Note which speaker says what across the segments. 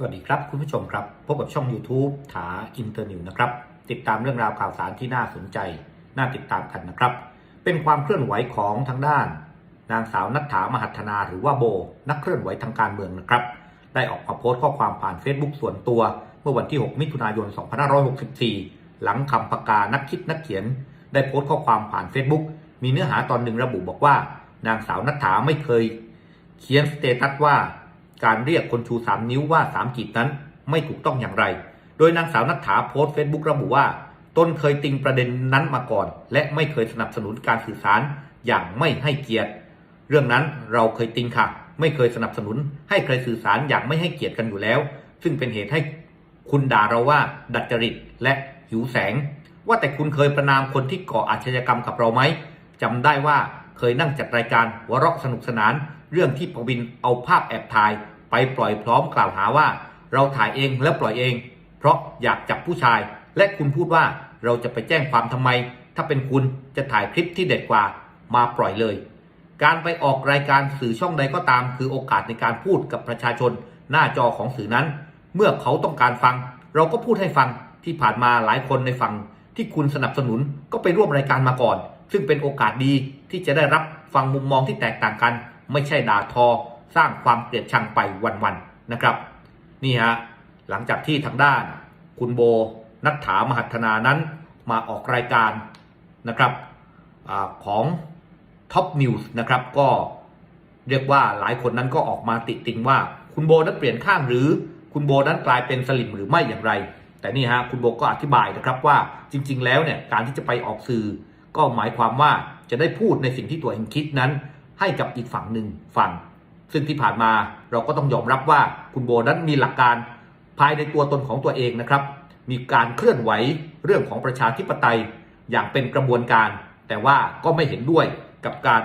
Speaker 1: สวัสดีครับคุณผู้ชมครับ พบกับช่อง YouTube ถาอินเตอร์นิวนะครับ ติดตามเรื่องราวข่าวสารที่น่าสนใจ น่าติดตามกันนะครับ เป็นความเคลื่อนไหวของทางด้าน นางสาวนัทธามหัฒนาหรือว่าโบ นักเคลื่อนไหวทางการเมืองนะครับ ได้ออกมาโพสต์ข้อความผ่าน Facebook ส่วนตัว เมื่อวันที่ 6 มิถุนายน 2564 หลังคำปากกานักคิดนักเขียน ได้โพสต์ข้อความผ่าน Facebook มีเนื้อหาตอนหนึ่งระบุบอกว่า นางสาวนัทธาไม่เคย เขียนสเตตัสว่า การเรียกคนชู 3 นิ้วว่า 3 กีดนั้นไม่ถูกต้องอย่างไร โดยนางสาวนัทธาโพสต์เฟซบุ๊กระบุว่า ตนเคยติงประเด็นนั้นมาก่อน และไม่เคยสนับสนุนการสื่อสารอย่างไม่ให้เกียรติ เรื่องนั้นเราเคยติงค่ะ ไม่เคยสนับสนุนให้ใครสื่อสารอย่างไม่ให้เกียรติกันอยู่แล้ว ซึ่งเป็นเหตุให้คุณด่าเราว่าดัดจริตและหิวแสง ว่าแต่คุณเคยประนามคนที่ก่ออาชญากรรมกับเราไหมจำได้ว่า เคยนั่งจัดรายการหัวเราะสนุกสนาน เรื่องที่ปวินเอาภาพแอบถ่าย ไปปล่อยพร้อมกล่าวหาว่า เราถ่ายเองและปล่อยเอง เพราะอยากจับผู้ชาย และคุณพูดว่าเราจะไปแจ้งความทำไม ถ้าเป็นคุณจะถ่ายคลิปที่เด็ดกว่ามาปล่อยเลย การไปออกรายการสื่อช่องใดก็ตาม คือโอกาสในการพูดกับประชาชน หน้าจอของสื่อนั้น เมื่อเขาต้องการฟัง เราก็พูดให้ฟังที่ผ่านมาหลายคนในฝั่งที่คุณสนับสนุนก็ไปร่วมรายการมาก่อน ซึ่งเป็นโอกาสดีที่จะได้รับฟังมุมมองที่แตกต่างกัน ไม่ใช่ด่าทอ สร้างความเกลียดชังไปวันๆนะครับ นี่ฮะหลังจากที่ทางด้านคุณโบนัทถามหัฒนานั้นมาออกรายการนะครับอของ Top News นะครับก็เรียกว่าหลายคนนั้นก็ออกมาติติงว่า คุณโบนั้นเปลี่ยนข้างหรือคุณโบนั้นกลายเป็นสลิมหรือไม่อย่างไร แต่นี่ฮะคุณโบก็อธิบายนะครับว่าจริง ๆ แล้วเนี่ยการที่จะไปออกสื่อ ก็หมายความว่าจะได้พูดในสิ่งที่ตัวเองคิดนั้น ให้กับอีกฝั่งหนึ่งฟัง ซึ่งที่ผ่านมาเราก็ต้องยอมรับว่าคุณโบนั้นมีหลักการภายในตัวตนของตัวเองนะครับ มีการเคลื่อนไหวเรื่องของประชาธิปไตยอย่างเป็นกระบวนการ แต่ว่าก็ไม่เห็นด้วยกับการ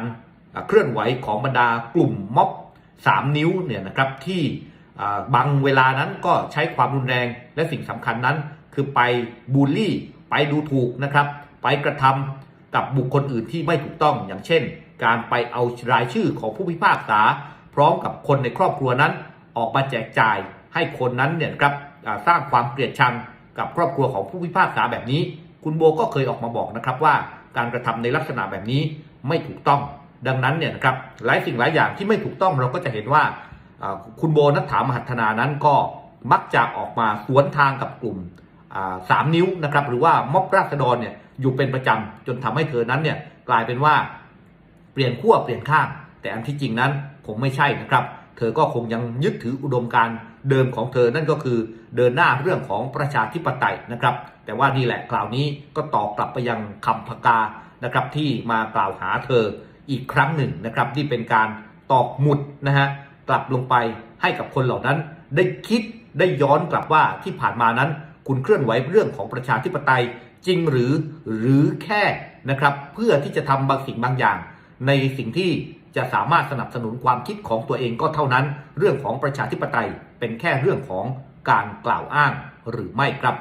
Speaker 1: เคลื่อนไหวของบรรดากลุ่มม็อบ3 นิ้วเนี่ยนะครับที่บางเวลานั้นก็ใช้ความรุนแรงและสิ่งสำคัญนั้น คือไปบูลลี่ ไปดูถูกนะครับ ไปกระทำ กับบุคคลอื่นที่ไม่ถูกต้องอย่างเช่น การไปเอารายชื่อของผู้พิพากษา พร้อมกับคนในครอบครัวนั้น ออกมาแจกจ่ายให้คนนั้นเนี่ยครับสร้างความเกลียดชังกับครอบครัวของผู้พิพากษาแบบนี้ คุณโบก็เคยออกมาบอกนะครับว่าการกระทำในลักษณะแบบนี้ไม่ถูกต้อง ดังนั้นเนี่ยนะครับหลายสิ่งหลายอย่างที่ไม่ถูกต้องเราก็จะเห็นว่าคุณโบนัทถามหัฒนานั้นก็มักจะออกมาสวนทางกับกลุ่ม สามนิ้วนะครับหรือว่าม็อบราษฎรเนี่ยอยู่เป็นประจำจนทำให้เธอนั้นเนี่ยกลายเป็นว่าเปลี่ยนขั้วเปลี่ยนข้าง แต่อันที่จริงนั้นคงไม่ใช่นะครับ เธอก็คงยังยึดถืออุดมการเดิมของเธอนั่นก็คือเดินหน้าเรื่องของประชาธิปไตยนะครับ แต่ว่านี่แหละกล่าวนี้ก็ตอบกลับไปยังคำพกานะครับที่มากล่าวหาเธออีกครั้งหนึ่งนะครับที่เป็นการตอกหมุดนะฮะกลับลงไปให้กับคนเหล่านั้น ได้คิดได้ย้อนกลับว่าที่ผ่านมานั้น คุณเคลื่อนไหวเรื่องของประชาธิปไตยจริงหรือหรือแค่นะครับเพื่อที่จะทำบางสิ่งบางอย่าง ในสิ่งที่จะสามารถสนับสนุนความคิดของตัวเองก็เท่านั้น เรื่องของประชาธิปไตยเป็นแค่เรื่องของการกล่าวอ้างหรือไม่ครับ